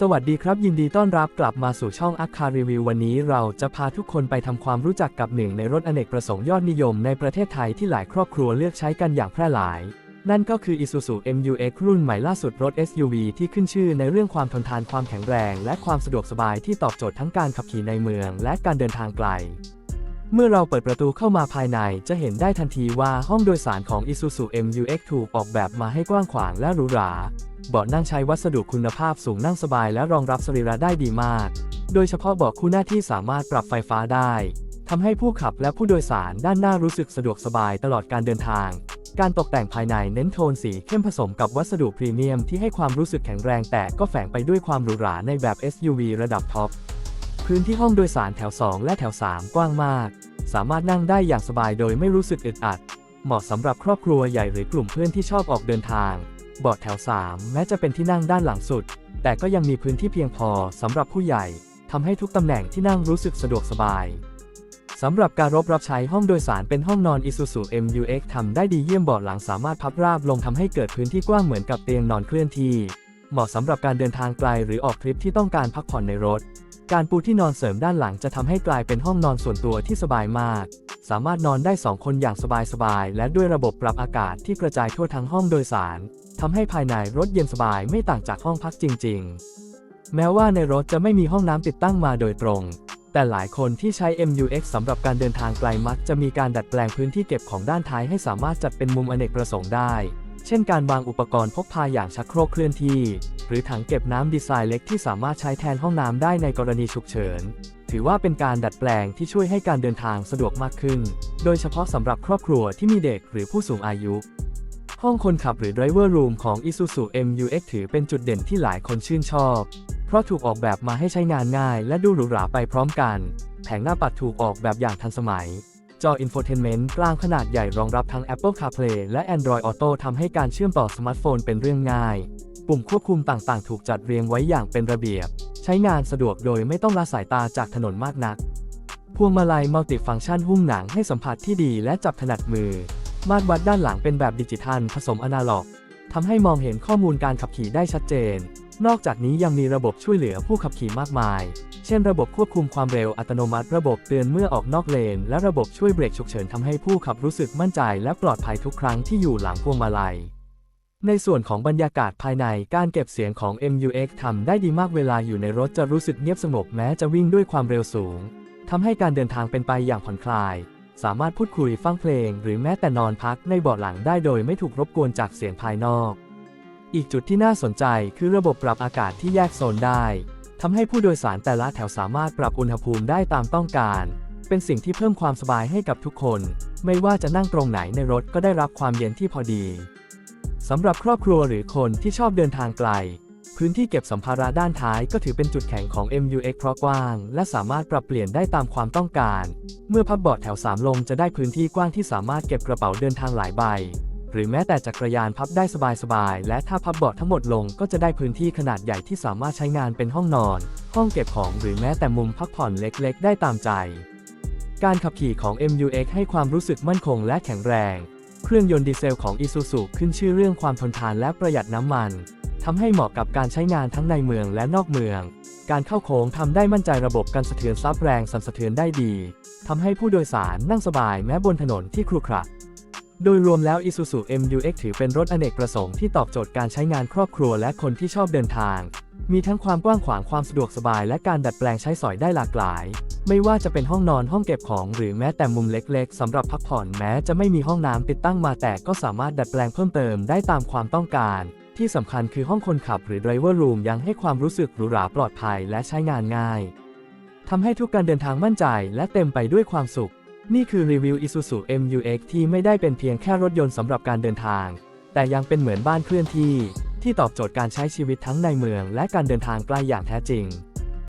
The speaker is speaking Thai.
สวัสดีครับ ยินดีต้อนรับกลับมาสู่ช่องอัคคารีวิววันนี้เราจะพาทุกคนไปทำความรู้จักกับหนึ่งในรถอเนกประสงค์ยอดนิยมในประเทศไทยที่หลายครอบครัวเลือกใช้กันอย่างแพร่หลาย นั่นก็คือ Isuzu MU-X รุ่นใหม่ล่าสุดรถ SUV ที่ขึ้นชื่อในเรื่องความทนทานความแข็งแรง และความสะดวกสบายที่ตอบโจทย์ทั้งการขับขี่ในเมือง และการเดินทางไกล เมื่อเราเปิดประตูเข้ามาภายในจะเห็นได้ทันทีว่าห้องโดยสารของ Isuzu MU-X ถูกออกแบบมาให้กว้างขวางและหรูหรา เบาะนั่งใช้วัสดุคุณภาพสูงนั่งสบายและรองรับสรีระได้ดีมาก โดยเฉพาะเบาะคู่หน้าที่สามารถปรับไฟฟ้าได้ทำให้ผู้ขับและผู้โดยสารด้านหน้ารู้สึกสะดวกสบายตลอดการเดินทาง การตกแต่งภายในเน้นโทนสีเข้มผสมกับวัสดุพรีเมียมที่ให้ความรู้สึกแข็งแรงแต่ก็แฝงไปด้วยความหรูหราในแบบ SUV ระดับท็อป พื้นที่ห้องโดยสารแถว 2 และแถว 3 กว้างมาก สามารถนั่งได้อย่างสบายโดยไม่รู้สึกอึดอัด เหมาะสำหรับครอบครัวใหญ่หรือกลุ่มเพื่อนที่ชอบออกเดินทาง เบาะแถว 3 แม้จะเป็นที่นั่งด้านหลังสุด แต่ก็ยังมีพื้นที่เพียงพอสำหรับผู้ใหญ่ทำให้ทุกตำแหน่งที่นั่งรู้สึกสะดวกสบายสำหรับการรบรับใช้ห้องโดยสารเป็นห้องนอน Isuzu MU-X ทำได้ดีเยี่ยมเบาะหลังสามารถพับราบลงทำให้เกิดพื้นที่กว้างเหมือนกับเตียงนอนเคลื่อนที่ เหมาะสำหรับการเดินทางไกลหรือออกทริปที่ต้องการพักผ่อนในรถ การปูที่นอนเสริมด้านหลังจะทำให้กลายเป็นห้องนอนส่วนตัวที่สบายมาก สามารถนอนได้ 2 คนอย่างสบายๆ และด้วยระบบปรับอากาศที่กระจายทั่วทั้งห้องโดยสารทำให้ภายในรถเย็นสบายไม่ต่างจากห้องพักจริง ๆ แม้ว่าในรถจะไม่มีห้องน้ำติดตั้งมาโดยตรง แต่หลายคนที่ใช้ MUX สำหรับการเดินทางไกลมักจะมีการดัดแปลงพื้นที่เก็บของด้านท้ายให้สามารถจัดเป็นมุมอเนกประสงค์ได้ เช่น การวางอุปกรณ์พกพาอย่างชักโครกเคลื่อนที่ หรือถังเก็บน้ำดีไซน์เล็กที่สามารถใช้แทนห้องน้ำได้ในกรณีฉุกเฉิน ถือว่าเป็นการดัดแปลงที่ช่วยให้การเดินทางสะดวกมากขึ้น โดยเฉพาะสำหรับครอบครัวที่มีเด็กหรือผู้สูงอายุ ห้องคนขับหรือ Driver Room ของ Isuzu MU-X ถือเป็นจุดเด่นที่หลายคนชื่นชอบ เพราะถูกออกแบบมาให้ใช้งานง่ายและดูหรูหราไปพร้อมกัน แผงหน้าปัดถูกออกแบบอย่างทันสมัย จอ Infotainment กลางขนาดใหญ่รองรับทั้ง Apple CarPlay และ Android Auto ทำให้การเชื่อมต่อสมาร์ทโฟนเป็นเรื่องง่าย ปุ่มควบคุมต่างๆ ถูกจัดเรียงไว้อย่างเป็นระเบียบ ใช้งานสะดวกโดยไม่ต้องละสายตาจากถนนมากนัก พวงมาลัยมัลติฟังก์ชันหุ้มหนังให้สัมผัสที่ดีและจับถนัดมือ มาตรวัดด้านหลังเป็นแบบดิจิทัลผสมอนาล็อกทำให้มองเห็นข้อมูลการขับขี่ได้ชัดเจน นอกจากนี้ยังมีระบบช่วยเหลือผู้ขับขี่มากมาย เช่น ระบบควบคุมความเร็วอัตโนมัติ ระบบเตือนเมื่อออกนอกเลน และระบบช่วยเบรกฉุกเฉินทำให้ผู้ขับรู้สึกมั่นใจ และปลอดภัยทุกครั้งที่อยู่หลังพวงมาลัย ในส่วนของบรรยากาศภายในการเก็บเสียงของ MUX ทำได้ดีมากเวลาอยู่ในรถจะรู้สึกเงียบสงบแม้จะวิ่งด้วยความเร็วสูงทำให้การเดินทางเป็นไปอย่างผ่อนคลาย สามารถพูดคุยฟังเพลง หรือแม้แต่นอนพักในเบาะหลังได้โดยไม่ถูกรบกวนจากเสียงภายนอก อีกจุดที่น่าสนใจคือระบบปรับอากาศที่แยกโซนได้ทำให้ผู้โดยสารแต่ละแถวสามารถปรับอุณหภูมิได้ตามต้องการ เป็นสิ่งที่เพิ่มความสบายให้กับทุกคน ไม่ว่าจะนั่งตรงไหนในรถก็ได้รับความเย็นที่พอดี สำหรับครอบครัวหรือคนที่ชอบเดินทางไกล พื้นที่เก็บสัมภาระด้านท้ายก็ถือเป็นจุดแข็งของ MUX เพราะกว้าง และสามารถปรับเปลี่ยนได้ตามความต้องการ เมื่อพับเบาะแถว 3 ลงจะได้พื้นที่กว้างที่สามารถเก็บกระเป๋าเดินทางหลายใบ หรือแม้แต่จักรยานพับได้สบายๆ และถ้าพับเบาะทั้งหมดลงก็จะได้พื้นที่ขนาดใหญ่ที่สามารถใช้งานเป็นห้องนอน ห้องเก็บของหรือแม้แต่มุมพักผ่อนเล็กๆ ได้ตามใจ การขับขี่ของ MUX ให้ความรู้สึกมั่นคงและแข็งแรง เครื่องยนต์ดีเซลของ Isuzu ขึ้นชื่อเรื่องความทนทานและประหยัดน้ำมันทำให้เหมาะกับการใช้งานทั้งในเมืองและนอกเมือง การเข้าโค้งทำได้มั่นใจระบบกันสะเทือนซับแรงสั่นสะเทือนได้ดีทำให้ผู้โดยสารนั่งสบายแม้บนถนนที่ครุขระโดยรวมแล้ว Isuzu MUX ถือเป็นรถอเนกประสงค์ที่ตอบโจทย์การใช้งานครอบครัวและคนที่ชอบเดินทาง มีทั้งความกว้างขวางความสะดวกสบายและการดัดแปลงใช้สอยได้หลากหลาย ไม่ว่าจะเป็นห้องนอนห้องเก็บของหรือแม้แต่มุมเล็กๆสำหรับพักผ่อนแม้จะไม่มีห้องน้ำติดตั้งมาแต่ก็สามารถดัดแปลงเพิ่มเติมได้ตามความต้องการ ที่สำคัญคือห้องคนขับหรือ Driver Room ยังให้ความรู้สึกหรูหราปลอดภัยและใช้งานง่ายทำให้ทุกการเดินทางมั่นใจและเต็มไปด้วยความสุข นี่คือรีวิว Isuzu MUX ที่ไม่ได้เป็นเพียงแค่รถยนต์สำหรับการเดินทาง แต่ยังเป็นเหมือนบ้านเคลื่อนที่ ที่ตอบโจทย์การใช้ชีวิตทั้งในเมือง และการเดินทางไกลอย่างแท้จริง